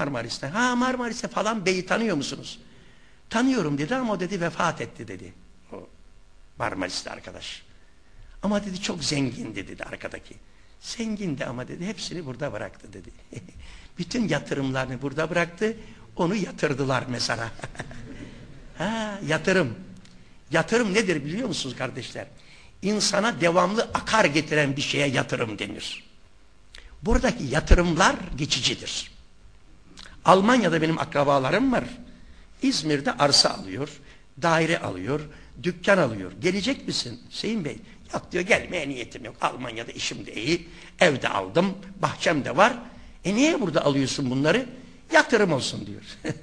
Marmaris'te. Ha Marmaris'te falan beyi tanıyor musunuz? Tanıyorum dedi ama o dedi vefat etti dedi. O Marmaris'te arkadaş. Ama dedi çok zengindi dedi arkadaki. Zengindi ama dedi hepsini burada bıraktı dedi. Bütün yatırımlarını burada bıraktı. Onu yatırdılar mesela. ha yatırım. Yatırım nedir biliyor musunuz kardeşler? İnsana devamlı akar getiren bir şeye yatırım denir. Buradaki yatırımlar geçicidir. Almanya'da benim akrabalarım var. İzmir'de arsa alıyor, daire alıyor, dükkan alıyor. Gelecek misin Hüseyin Bey? Yok diyor gelmeye niyetim yok. Almanya'da işim de iyi, evde aldım, bahçem de var. E niye burada alıyorsun bunları? Yatırım olsun diyor.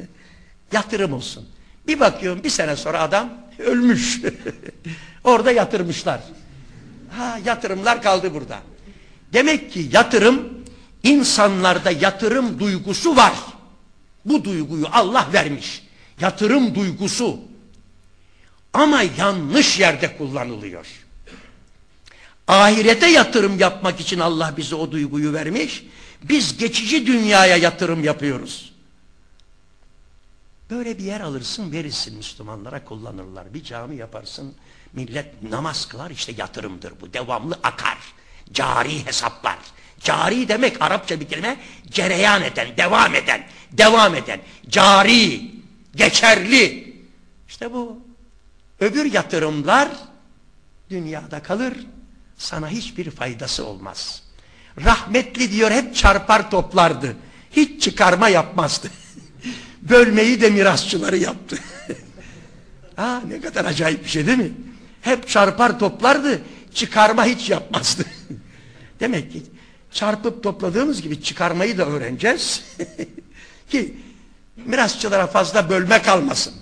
Yatırım olsun. Bir bakıyorum bir sene sonra adam ölmüş. Orada yatırmışlar. Ha yatırımlar kaldı burada. Demek ki yatırım insanlarda yatırım duygusu var. Bu duyguyu Allah vermiş. Yatırım duygusu. Ama yanlış yerde kullanılıyor. Ahirete yatırım yapmak için Allah bize o duyguyu vermiş. Biz geçici dünyaya yatırım yapıyoruz. Böyle bir yer alırsın verirsin Müslümanlara kullanırlar. Bir cami yaparsın millet namaz kılar işte yatırımdır bu. Devamlı akar. Cari hesaplar. Cari demek Arapça bir kelime cereyan eden, devam eden, devam eden. Cari, geçerli. İşte bu. Öbür yatırımlar dünyada kalır. Sana hiçbir faydası olmaz. Rahmetli diyor hep çarpar toplardı. Hiç çıkarma yapmazdı. Bölmeyi de mirasçıları yaptı. Aa, ne kadar acayip bir şey değil mi? Hep çarpar toplardı. Çıkarma hiç yapmazdı. Demek ki çarpıp topladığımız gibi çıkarmayı da öğreneceğiz. Ki mirasçılara fazla bölme kalmasın.